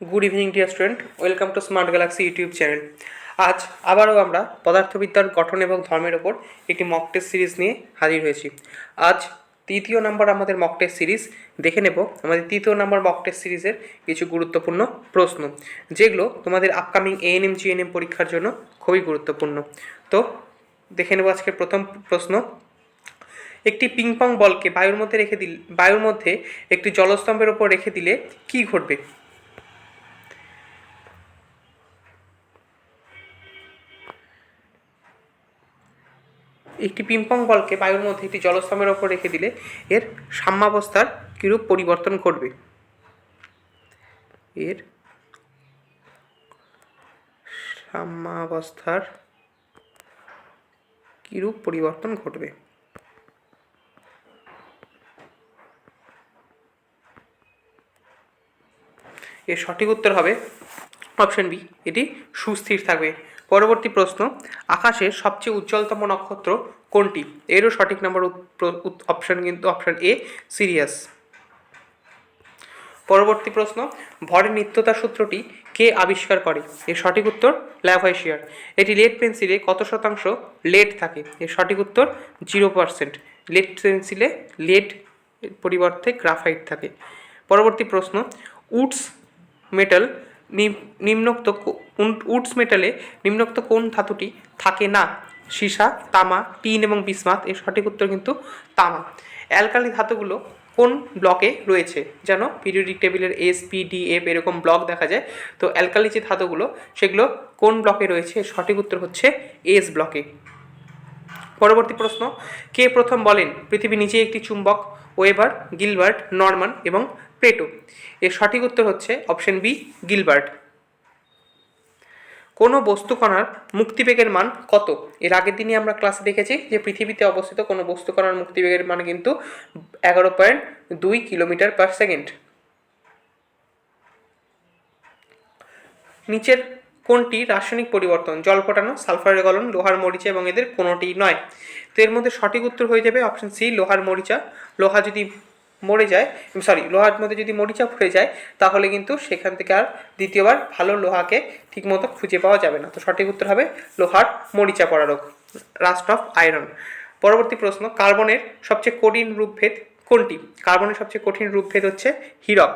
Good evening dear student welcome to smart galaxy YouTube channel আজ আবারও আমরা পদার্থবিদ্যার গঠন এবং ধর্মের ওপর একটি মক টেস্ট সিরিজ নিয়ে হাজির হয়েছি। আজ তৃতীয় নম্বর আমাদের মক টেস্ট সিরিজ দেখে নেব। আমাদের তৃতীয় নম্বর মক টেস্ট সিরিজের কিছু গুরুত্বপূর্ণ প্রশ্ন, যেগুলো তোমাদের আপকামিং এএনএম জিএনএম পরীক্ষার জন্য খুবই গুরুত্বপূর্ণ। তো, দেখে নেব আজকের প্রথম প্রশ্ন। একটি পিংপং বলকে বায়ুর মধ্যে রেখে দিল বায়ুর মধ্যে একটি জলস্তম্ভের ওপর রেখে দিলে কি ঘটবে? একটি পিংপং বলকে বায়ুর মধ্যে একটি জলস্তম্ভের ওপর রেখে দিলে এর সাম্যাবস্থার কিরূপ পরিবর্তন ঘটবে? এর সাম্যাবস্থার কিরূপ পরিবর্তন ঘটবে? এর সঠিক উত্তর হবে অপশন বি এটি সুস্থির থাকবে। পরবর্তী প্রশ্ন আকাশের সবচেয়ে উজ্জ্বলতম নক্ষত্র কোনটি? এরও সঠিক নম্বর অপশন কিন্তু অপশন এ সিরিয়াস পরবর্তী প্রশ্ন, ভরের নিত্যতা সূত্রটি কে আবিষ্কার করে? এর সঠিক উত্তর ল্যাভাইশিয়ার এটি লেড পেন্সিলে কত শতাংশ লেড থাকে? এর সঠিক উত্তর জিরো পার্সেন্ট লেড পেন্সিলে লেড পরিবর্তে গ্রাফাইট থাকে। পরবর্তী প্রশ্ন, উডস মেটাল নিম্নোক্ত উডস মেটালে নিম্নোক্ত কোন ধাতুটি থাকে না? সীসা, তামা, টিন এবং বিসমাত। এর সঠিক উত্তর কিন্তু তামা। অ্যালকালি ধাতুগুলো কোন ব্লকে রয়েছে? যেন পিরিয়ডিক টেবিলের এস পি ডি এফ এরকম ব্লক দেখা যায়। তো অ্যালকালি যে ধাতুগুলো, সেগুলো কোন ব্লকে রয়েছে? সঠিক উত্তর হচ্ছে এস ব্লকে। পরবর্তী প্রশ্ন, কে প্রথম বলেন পৃথিবী নিচে একটি চুম্বক? ওয়েবার, গিলবার্ট, নরমান এবং প্লেটো এর সঠিক উত্তর হচ্ছে অপশন বি, গিলবার্ট। কোনো বস্তুকণার মুক্তিবেগের মান কত? এর আগের দিনই আমরা ক্লাসে দেখেছি যে পৃথিবীতে অবস্থিত কোনো বস্তুকণার মুক্তিবেগের মান কিন্তু এগারো পয়েন্ট দুই কিলোমিটার পার সেকেন্ড। নিচের কোনটি রাসায়নিক পরিবর্তন, জল ফোটানো, সালফারের গলন, লোহার মরিচা এবং এদের কোনোটি নয়। তো এর মধ্যে সঠিক উত্তর হয়ে যাবে অপশন সি, লোহার মরিচা। লোহা যদি মরে যায় সরি লোহার মধ্যে যদি মরিচা ফুটে যায়, তাহলে কিন্তু সেখান থেকে আর দ্বিতীয়বার ভালো লোহাকে ঠিকমতো খুঁজে পাওয়া যাবে না। তো সঠিক উত্তর হবে লোহার মরিচা পড়া রোগ রাস্ট অফ আয়রন পরবর্তী প্রশ্ন, কার্বনের সবচেয়ে কঠিন রূপভেদ কোনটি? কার্বনের সবচেয়ে কঠিন রূপভেদ হচ্ছে হীরক।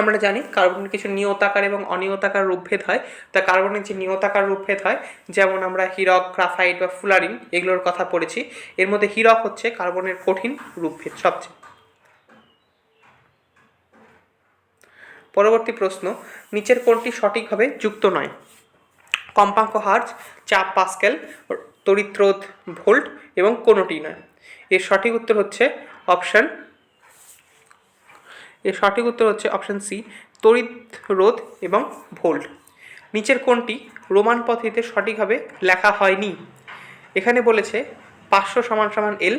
আমরা জানি কার্বনের কিছু নিয়তাকার এবং অনিয়তাকার রূপভেদ হয়। তা কার্বনের যে নিয়তাকার রূপভেদ হয়, যেমন আমরা হীরক, গ্রাফাইট বা ফুলারিন, এগুলোর কথা পড়েছি, এর মধ্যে হীরক হচ্ছে কার্বনের কঠিন রূপভেদ সবচেয়ে। পরবর্তী প্রশ্ন, নিচের কোনটি সঠিকভাবে যুক্ত নয়। কম্পাঙ্ক হার্জ, চাপ পাস্কেল, তড়িৎরোধ ভোল্ট এবং কোনোটি নয়। এর সঠিক উত্তর হচ্ছে অপশান, এর সঠিক উত্তর হচ্ছে অপশান সি তড়িৎ রোধ এবং ভোল্ট। নিচের কোনটি রোমান পদ্ধতিতে সঠিকভাবে লেখা হয়নি। এখানে বলেছে পাঁচশো সমান সমান এল,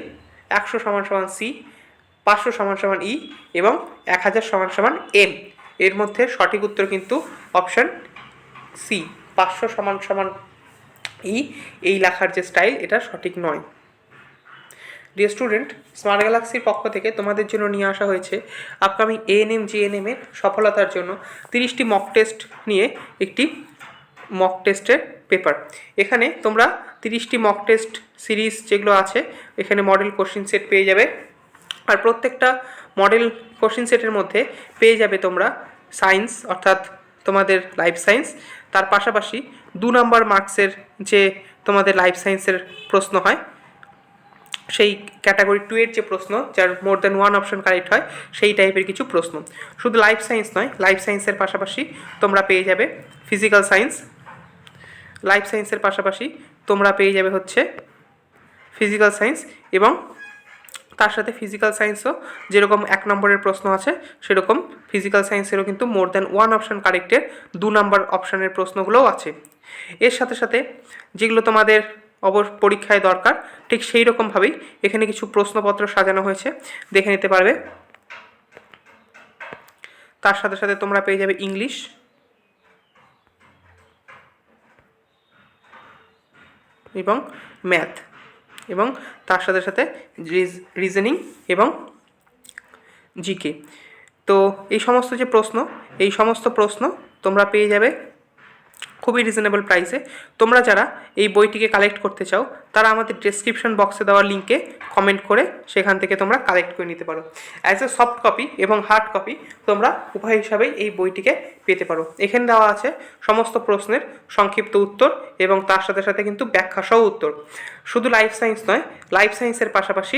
একশো সমান সমান সি, পাঁচশো সমান সমান ই এবং এক হাজার সমান সমান এম এর মধ্যে সঠিক উত্তর কিন্তু অপশান সি পাঁচশো সমান সমান ই এই লেখার যে স্টাইল এটা সঠিক নয়। ডিয়ার স্টুডেন্ট স্মার্ট গ্যালাক্সির পক্ষ থেকে তোমাদের জন্য নিয়ে আসা হয়েছে আপকামিং এএনএম জিএনএম এর সফলতার জন্য তিরিশটি মক টেস্ট নিয়ে একটি মক টেস্টের পেপার এখানে তোমরা তিরিশটি মক টেস্ট সিরিজ যেগুলো আছে, এখানে মডেল কোশ্চিন সেট পেয়ে যাবে। আর প্রত্যেকটা মডেল কোশ্চিন সেটের মধ্যে পেয়ে যাবে তোমরা সায়েন্স, অর্থাৎ তোমাদের লাইফ সায়েন্স তার পাশাপাশি দু নম্বর মার্কসের যে তোমাদের লাইফ সায়েন্সের প্রশ্ন হয়, সেই ক্যাটাগরি টু এর যে প্রশ্ন, যার more than one option correct হয়, সেই টাইপের কিছু প্রশ্ন। শুধু লাইফ সায়েন্স নয় লাইফ সায়েন্সের পাশাপাশি তোমরা পেয়ে যাবে ফিজিক্যাল সায়েন্স লাইফ সায়েন্সের পাশাপাশি তোমরা পেয়ে যাবে হচ্ছে ফিজিক্যাল সায়েন্স এবং তার সাথে ফিজিক্যাল সায়েন্সও যেরকম এক নম্বরের প্রশ্ন আছে, সেরকম ফিজিক্যাল সায়েন্সেরও কিন্তু মোর দ্যান ওয়ান অপশান কারেক্টের দু নম্বর অপশানের প্রশ্নগুলোও আছে। এর সাথে সাথে যেগুলো তোমাদের অবর পরীক্ষায় দরকার, ঠিক সেই রকমভাবেই এখানে কিছু প্রশ্নপত্র সাজানো হয়েছে, দেখে নিতে পারবে। তার সাথে সাথে তোমরা পেয়ে যাবে ইংলিশ এবং ম্যাথ এবং তার সাথে সাথে রিজনিং এবং জিকে তো এই সমস্ত যে প্রশ্ন, এই সমস্ত প্রশ্ন তোমরা পেয়ে যাবে খুবই রিজনেবল প্রাইসে তোমরা যারা এই বইটিকে কালেক্ট করতে চাও, তারা আমাদের ডেসক্রিপশন বক্সে দেওয়া লিঙ্কে কমেন্ট করে সেখান থেকে তোমরা কালেক্ট করে নিতে পারো। অ্যাজ এ সফট কপি এবং হার্ড কপি তোমরা উভয় হিসাবেই এই বইটিকে পেতে পারো। এখানে দেওয়া আছে সমস্ত প্রশ্নের সংক্ষিপ্ত উত্তর এবং তার সাথে সাথে কিন্তু ব্যাখ্যা সহ উত্তর। শুধু লাইফ সায়েন্স নয় লাইফ সায়েন্সের পাশাপাশি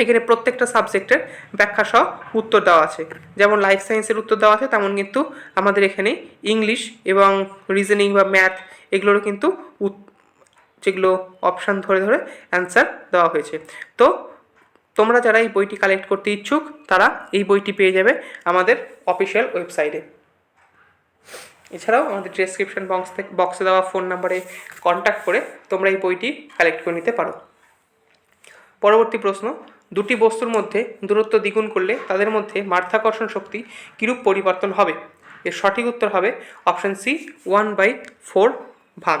এখানে প্রত্যেকটা সাবজেক্টের ব্যাখ্যা সহ উত্তর দেওয়া আছে। যেমন লাইফ সায়েন্সের উত্তর দেওয়া আছে, তেমন কিন্তু আমাদের এখানে ইংলিশ এবং রিজনিং বা ম্যাথ এগুলোরও কিন্তু যেগুলো অপশান ধরে ধরে অ্যান্সার দেওয়া হয়েছে। তো তোমরা যারা এই বইটি কালেক্ট করতে ইচ্ছুক, তারা এই বইটি পেয়ে যাবে আমাদের অফিসিয়াল ওয়েবসাইটে এছাড়াও আমাদের ডেসক্রিপশন বক্স থেকে বক্সে দেওয়া ফোন নাম্বারে কন্ট্যাক্ট করে তোমরা এই বইটি কালেক্ট করে নিতে পারো। পরবর্তী প্রশ্ন দুটি বস্তুর মধ্যে দূরত্ব দ্বিগুণ করলে তাদের মধ্যে মাধ্যাকর্ষণ শক্তি কিরূপ পরিবর্তন হবে? এর সঠিক উত্তর হবে option C, one by four ভাগ।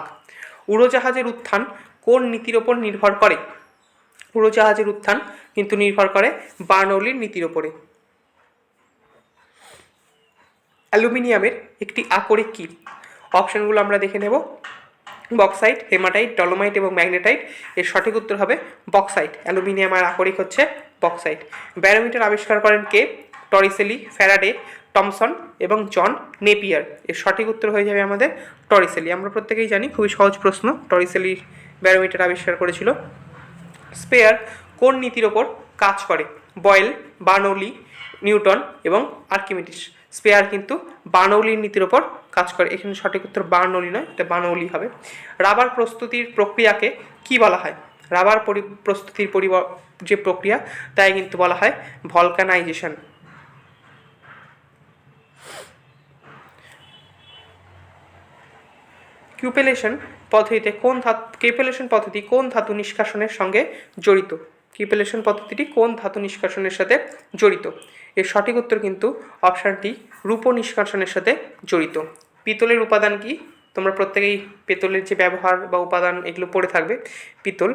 উড়োজাহাজের উত্থান কোন নীতির ওপর নির্ভর করে? উড়োজাহাজের উত্থান কিন্তু নির্ভর করে বার্নৌলির নীতির ওপরে। অ্যালুমিনিয়ামের একটি আকরিক কী? অপশানগুলো আমরা দেখে নেব। বক্সাইট, হেমাটাইট, ডলোমাইট এবং ম্যাগনেটাইট। এর সঠিক উত্তর হবে বক্সাইট। অ্যালুমিনিয়াম আর আকরিক হচ্ছে বক্সাইট। ব্যারোমিটার আবিষ্কার করেন কে? টরিসেলি, ফ্যারাডে, টমসন এবং জন নেপিয়ার। এর সঠিক উত্তর হয়ে যাবে আমাদের টরিসেলি। আমরা প্রত্যেকেই জানি, খুবই সহজ প্রশ্ন, টরিসেলি ব্যারোমিটার আবিষ্কার করেছিল। স্পেয়ার কোন নীতির ওপর কাজ করে? বয়েল, বার্নৌলি, নিউটন এবং আর্কিমিডিস। স্পেয়ার কিন্তু বার্নৌলির নীতির ওপর কাজ করে। এখানে সঠিক উত্তর বার্নৌলি নয়, এটা বার্নৌলি হবে। রাবার প্রস্তুতির প্রক্রিয়াকে কি বলা হয়? রাবার পরি, প্রস্তুতির পরিব, যে প্রক্রিয়া, তাই কিন্তু বলা হয় ভলকানাইজেশন কিউপেলেশন পদ্ধতিতে কোন ধাতু কিউপেলেশন পদ্ধতি কোন ধাতু নিষ্কাশনের সঙ্গে জড়িত? কিউপেলেশন পদ্ধতিটি কোন ধাতু নিষ্কাশনের সাথে জড়িত? এর সঠিক উত্তর কিন্তু অপশানটি রূপ নিষ্কাশনের সাথে জড়িত। পিতলের উপাদান কি? তোমরা প্রত্যেকেই পিতলের যে ব্যবহার বা উপাদান এগুলো পড়ে থাকবে। পিতল,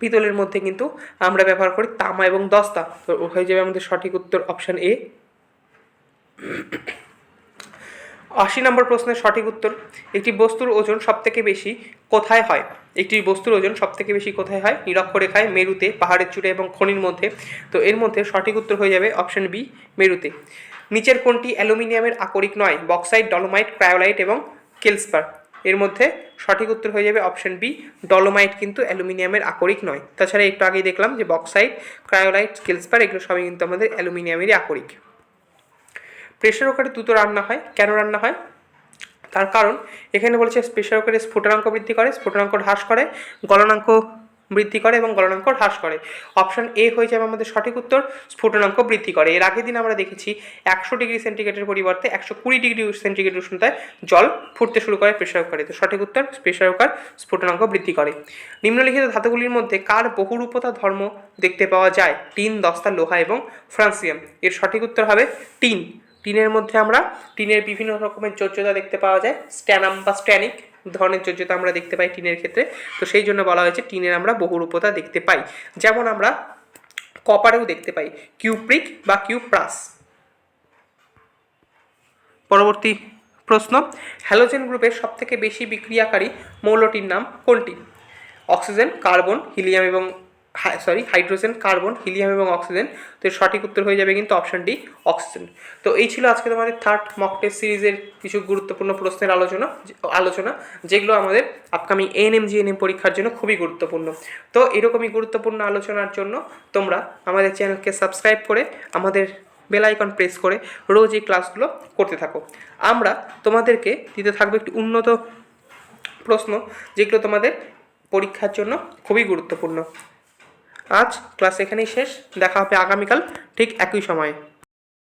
পিতলের মধ্যে কিন্তু আমরা ব্যবহার করি তামা এবং দস্তা। তো হয়ে যাবে আমাদের সঠিক উত্তর অপশান এ। আশি নম্বর প্রশ্নের সঠিক উত্তর, একটি বস্তুর ওজন সবথেকে বেশি কোথায় হয়? একটি বস্তুর ওজন সবথেকে বেশি কোথায় হয়? নিরক্ষরেখায় মেরুতে, পাহাড়ের চূড়ে এবং খনির মধ্যে। তো এর মধ্যে সঠিক উত্তর হয়ে যাবে অপশন বি, মেরুতে। নিচের কোনটি অ্যালুমিনিয়ামের আকরিক নয় বক্সাইট ডলোমাইট, ক্রায়োলাইট এবং কেলসপার। এর মধ্যে সঠিক উত্তর হয়ে যাবে অপশন বি, ডলোমাইট কিন্তু অ্যালুমিনিয়ামের আকরিক নয়। তাছাড়া একটু আগেই দেখলাম যে বক্সাইট, ক্রায়োলাইট, কেলসপার এগুলো সবই কিন্তু আমাদের অ্যালুমিনিয়ামেরই আকরিক। প্রেশার কুকারে দ্রুত রান্না হয়। কেন রান্না হয়? তার কারণ এখানে বলেছে প্রেশার কুকারে স্ফুটনাঙ্ক বৃদ্ধি করে, স্ফুটনাঙ্ক হ্রাস করে, গলনাঙ্ক বৃদ্ধি করে এবং গলনাঙ্ক হ্রাস করে। অপশন এ হয়ে যাবে আমাদের সঠিক উত্তর, স্ফুটনাঙ্ক বৃদ্ধি করে। এর আগের দিন আমরা দেখেছি একশো ডিগ্রি সেন্টিগ্রেডের পরিবর্তে একশো কুড়ি ডিগ্রি সেন্টিগ্রেড উষ্ণতায় জল ফুটতে শুরু করে প্রেশার কুকারে তো সঠিক উত্তর প্রেশার কুকার স্ফুটনাঙ্ক বৃদ্ধি করে। নিম্নলিখিত ধাতুগুলির মধ্যে কার বহুরূপতা ধর্ম দেখতে পাওয়া যায়? টিন দস্তা, লোহা এবং ফ্রান্সিয়াম। এর সঠিক উত্তর হবে টিন টিনের মধ্যে আমরা টিনের বিভিন্ন রকমের যোজ্যতা দেখতে পাওয়া যায়। স্ট্যানাম বা স্ট্যানিক ধরনের যোজ্যতা আমরা দেখতে পাই টিনের ক্ষেত্রে। তো সেই জন্য বলা হয়েছে টিনের আমরা বহুরূপতা দেখতে পাই। যেমন আমরা কপারেও দেখতে পাই, কিউপ্রিক বা কিউপ্রাস। পরবর্তী প্রশ্ন, হ্যালোজেন গ্রুপের সবথেকে বেশি বিক্রিয়াকারী মৌলটির নাম কোনটি? অক্সিজেন, কার্বন, হিলিয়াম এবং সরি হাইড্রোজেন কার্বন হিলিয়াম এবং অক্সিজেন তো সঠিক উত্তর হয়ে যাবে কিন্তু অপশানটি অক্সিজেন তো এই ছিল আজকে তোমাদের থার্ড মক টেস্ট সিরিজের কিছু গুরুত্বপূর্ণ প্রশ্নের আলোচনা আলোচনা, যেগুলো আমাদের আপকামিং এএনএম জিএনএম পরীক্ষার জন্য খুবই গুরুত্বপূর্ণ। তো এরকমই গুরুত্বপূর্ণ আলোচনার জন্য তোমরা আমাদের চ্যানেলকে সাবস্ক্রাইব করে, আমাদের বেল আইকন প্রেস করে রোজ এই ক্লাসগুলো করতে থাকো। আমরা তোমাদেরকে দিতে থাকব একটি উন্নত প্রশ্ন, যেগুলো তোমাদের পরীক্ষার জন্য খুবই গুরুত্বপূর্ণ। আজ ক্লাস এখানেই শেষ দেখা হবে আগামীকাল ঠিক একই সময়ে।